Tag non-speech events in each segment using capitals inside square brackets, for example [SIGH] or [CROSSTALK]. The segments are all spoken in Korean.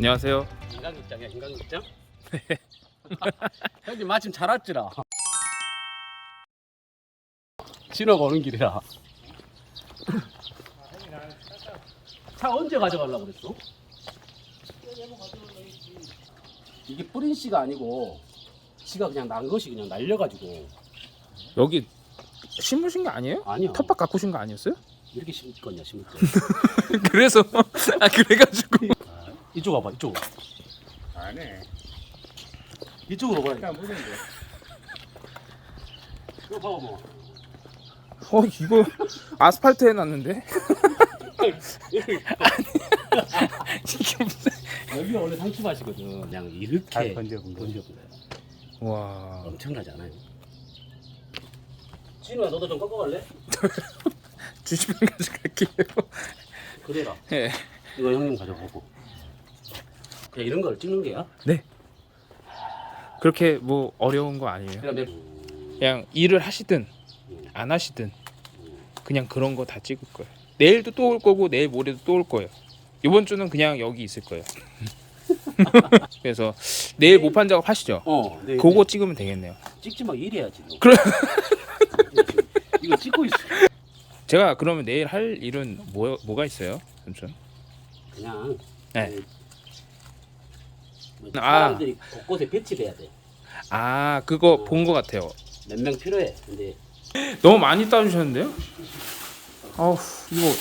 안녕하세요. 인간극장이야 인간극장? [LAUGHS] 형님 마침 잘 왔지라 진호가 오는 길이라 차 언제 가져가려고 그랬어? 이게 뿌린 씨가 아니고 씨가 그냥 난 것이 그냥 날려가지고 여기 심으신 거 아니에요? 아니야 텃밭 가꾸신 거 아니었어요? 이렇게 심을 거냐 심을 거 [LAUGHS] 그래서 아 그래가지고 이쪽 와봐 이쪽 안 해. 이쪽으로 봐 그냥 무슨데? 이거 봐봐 뭐 어 이거 아스팔트 해놨는데 [LAUGHS] [LAUGHS] 이게 무슨 여기가 원래 상추밭이거든 그냥 이렇게 잘 건져본 거. 건져본 거야 와 엄청나지 않아요? 진우야 너도 좀 꺾어갈래? [LAUGHS] 주시면 가져갈게요. 그래라 예. 이거 형님 가져가고 그냥 이런 걸 찍는 게야? 네. 그렇게 뭐 어려운 거 아니에요. 그냥 일을 하시든 안 하시든 그냥 그런 거 다 찍을 거예요. 내일도 또 올 거고 내일 모레도 또 올 거예요. 이번 주는 그냥 여기 있을 거예요. [LAUGHS] 그래서 내일 모판 작업 하시죠. 어 네, 그거 찍으면 되겠네요. 네. 찍지 마 일해야지 너. 그래. 이거 찍고 있어 제가 그러면 내일 할 일은 뭐 뭐가 있어요, 삼촌? 그냥 네. 그. 사람들이 곳곳에 배치돼야 아 그거 본거 같아요. 돼몇명 필요해 근데 너무 많이 따주셨는데요? 아우 이거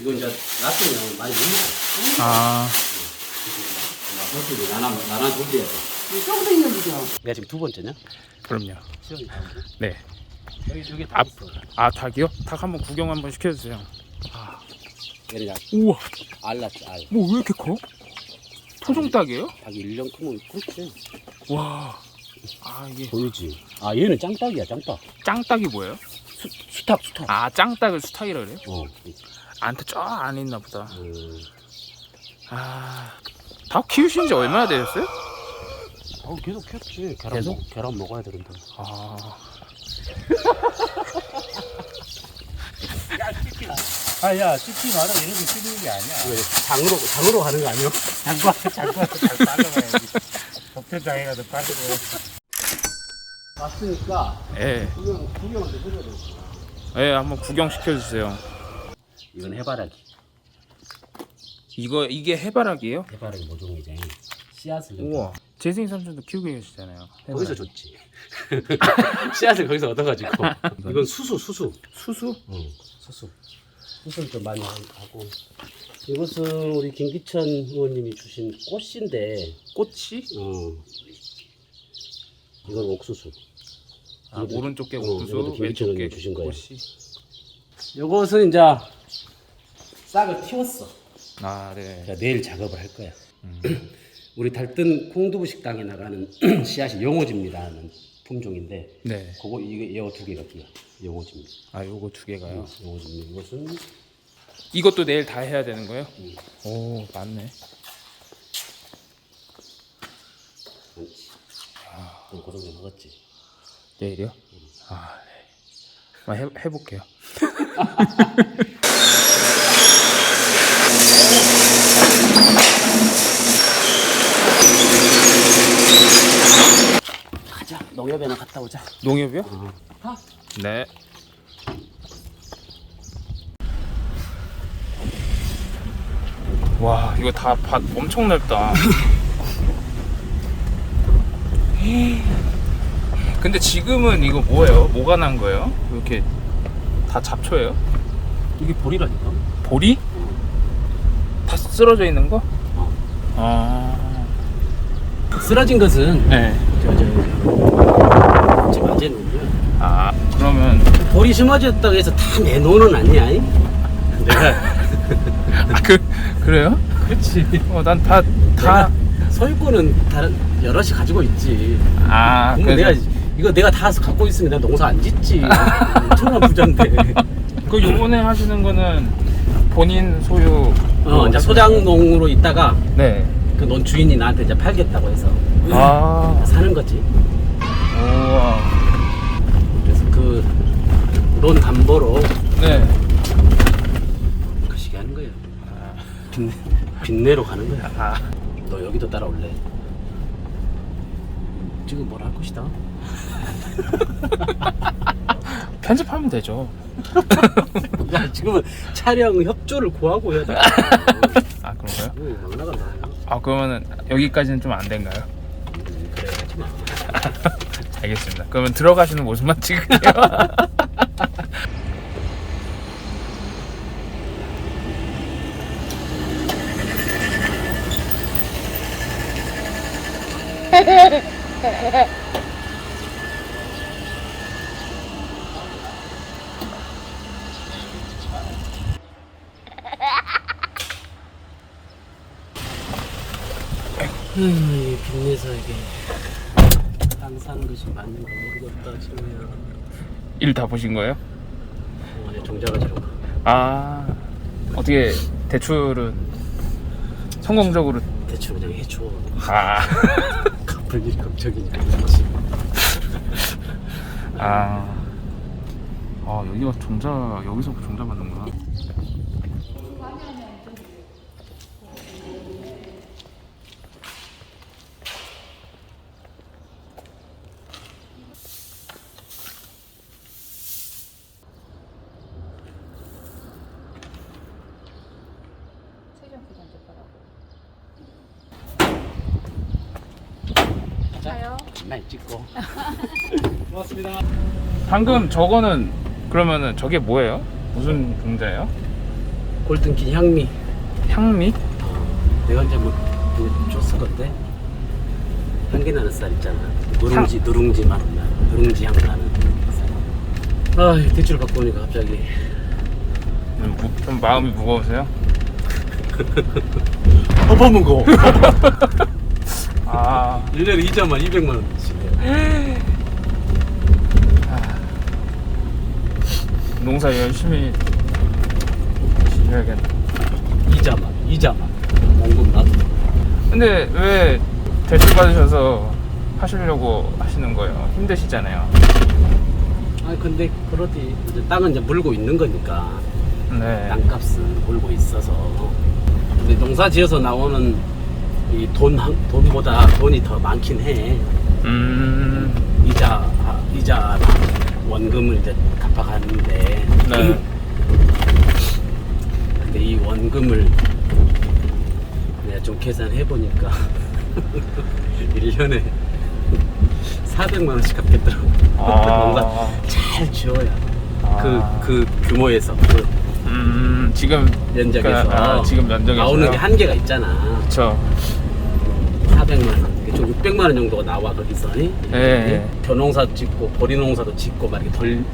이거 이제 놔두면 많이 물리고 아 나눠 나눠 돌려야 돼 조금 있는 거죠 내가 지금 두 번째냐? 그럼요. 시험이 다음 네. 여기 다 앞. 있어 아 닭이요? 닭 한번 구경 한번 시켜주세요. 얘는 우와 알랐지 알 뭐 왜 이렇게 커? 토종 닭이에요? 닭이 1년 크면 그렇지 와. 아 이게 보이지 아 얘는 짱닭이야 짱닭 짱닭이 뭐예요? 수, 수탉 수탉 아 짱닭을 수탉이라 그래요? 어 안테 쫙 안에 있나 보다. 음. 아. 닭 키우신 지 얼마나 되셨어요? 어 계속 키웠지 계란 계속? 먹, 계란 먹어야 되는데 아. [LAUGHS] 아 야 찍지 마라 이렇게 찍는 게 아니야. 이거 장으로 장으로 가는 거 아니야? 장관 장관 잘 빠져봐야지. 독표장에 가서 빠지고. 왔으니까 예. 구경 구경을 좀 해줘야 돼 예, 한번 구경 시켜주세요. 이건 해바라기 이거 이게 해바라기예요? 해바라기 모종이지 씨앗을 좀 우와. 재승이 삼촌도 키우고 계시잖아요. 거기서 해바라기. 줬지 [LAUGHS] 씨앗을 거기서 얻어가지고 [LAUGHS] 이건 수수 수수 수수? 응 수수 좀 많이 하고 이것은 우리 김기천 의원님이 주신 꽃인데 꽃이? 어 이건 옥수수 아, 이것도- 오른쪽 게 어, 옥수수, 이것도 왼쪽 게 김기천님이 주신 거예요. 꽃이. 이것은 이제 싹을 틔웠어 아, 네. 자, 내일 작업을 할 거야 음. [CLEARS THROAT] 우리 달뜬 콩두부 식당에 나가는 [CLEARS THROAT] 씨앗이 영호지입니다는 품종인데 네. 그거 이게 이거 두 개가 끼어 영호지입니다 아, 요거 두 개가요. 영호지입니다 이것은 이것도 내일 다 해야 되는 거예요? 음. 오, 맞네. 많지 좀 고생 좀 하겠지 내일이요? 아, 네. 해, 해볼게요. [LAUGHS] 가자 농협에나 갔다 오자 농협이요? 가. 네. 와, 이거 다 밭 엄청 넓다. [LAUGHS] 근데 지금은 이거 뭐예요? 뭐가 난 거예요? 이렇게 다 잡초예요? 이게 보리라니까 보리? 다 쓰러져 있는 거? 어. 아, 쓰러진 것은 네. 저저 지금 아재는요 아, 그러면 보리 심어졌다고 해서 다 내놓는 아니야 이? 내가 [LAUGHS] 아, 그 그래요? 그렇지 어, 난 다 다. 소유권은 다른 여럿이 가지고 있지 아, 그럼 내가 이거 내가 다 갖고 있으면 내가 농사 안 짓지 엄청난 부자인데 [LAUGHS] 그 요번에 하시는 거는 본인 소유. 어 이제 소장농으로 있다가 네. 그 논 주인이 나한테 이제 팔겠다고 해서 아. 사는 거지 우와. 그래서 그논 담보로 네. 그 시기 하는 거예요 빈, 빈내로 가는 거야. 아, 너 여기도 따라올래? 지금 뭘 할 것이다? [LAUGHS] 편집하면 되죠. 야, 지금은 촬영 협조를 구하고 해야 돼. 아 그런가요? 응, 나간다. 아 그러면은 여기까지는 좀 안 된가요? 마. [LAUGHS] 알겠습니다. 그러면 들어가시는 모습만 찍을게요. 음, 빈내사에게 땅 사는 것이 맞는 거 모르겠다, 지금이야. 일 다 보신 거예요? 어, 이제 종자가 지로 가. 아 어떻게 대출은 성공적으로 대충 그냥 해줘. 아, [LAUGHS] 갚을 걱정이니까. 그렇지. 아, 아 여기가 종자 여기서 종자 받는구나. 자, 많이 찍고. [LAUGHS] 방금 저거는 그러면은 저게 뭐예요? 무슨 종자예요? 골든킨 향미. 향미? 내가 이제 뭐 줬을 건데 향기 나는 쌀 있잖아 누룽지 누룽지 맛 나. 누룽지 향 나는 쌀. 아 대출 받고 오니까 갑자기 좀, 무- 좀 마음이 무거우세요? 허버무고 [LAUGHS] 아, 1년에 이자만 200만 원씩 농사 열심히 지어야겠네. 이자만 이자만 원금 나도 근데 왜 대출 받으셔서 하시려고 하시는 거예요? 힘드시잖아요. 아 근데 그러디 이제 땅은 이제 물고 있는 거니까 네. 땅값은 물고 있어서 근데 농사 지어서 나오는 이 돈 돈보다 돈이 더 많긴 해 음, 이자 아, 이자 원금을 이제 갚아가는데 네. 근데 이 원금을 내가 좀 계산해 보니까 [LAUGHS] 1년에 400만 원씩 갚겠더라고. 뭔가 아, [LAUGHS] 잘 지어야 아. 그, 그 규모에서 그 음, 지금 면적에서 그러니까, 아, 지금 면적에서 나오는 게 한계가 있잖아. 그렇죠. 400만 원, 좀 600만 원 정도가 나와 거기서. 이? 네. 벼농사 짓고 보리 농사도 짓고 막 이렇게 덜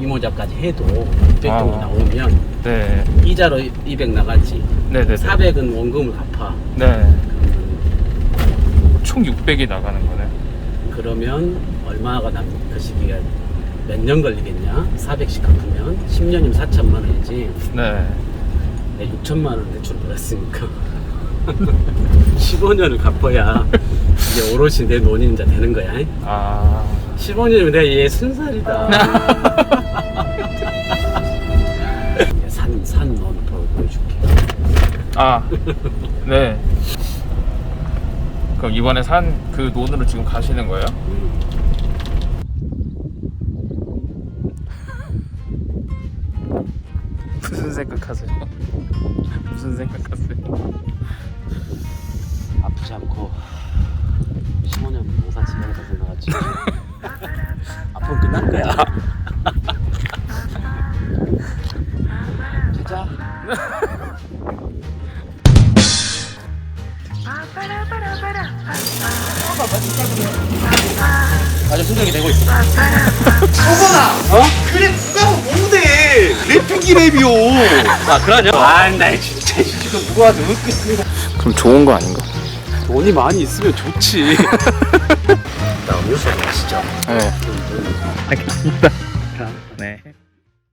이모작까지 해도 600 정도 아. 나오면 네. 이자로 200 나가지. 네, 네. 400은 원금을 갚아. 네. 총 600이 나가는 거네. 그러면 얼마가 남그 시기가 몇 년 걸리겠냐? 400씩 갚으면 10년이면 4천만 원이지. 네. 내 6천만 원 대출 받았으니까 [LAUGHS] 15년을 갚아야 이제 오롯이 내 논인자 되는 거야. 아. 15년이면 내가 얘 순살이다. [LAUGHS] 산, 산논 보여줄게. 아. 네. 그럼 이번에 산 그 논으로 지금 가시는 거예요? 음. 생각하세요? [LAUGHS] 무슨 생각하세요? 아프지 않고 15년 농사 지면서 생각하지. [LAUGHS] 아프면 끝난 거야. [LAUGHS] 가자. 아주 순정이 되고 있어. 그래 누가 뭔데 랩핑기 랩이요 아, 그러냐? 아, 나 진짜 지금 누가 와도 웃고 그럼 좋은 거 아닌가? 돈이 많이 있으면 좋지. [LAUGHS] 나 음료수 마시죠. 네. 알겠습니다. 네.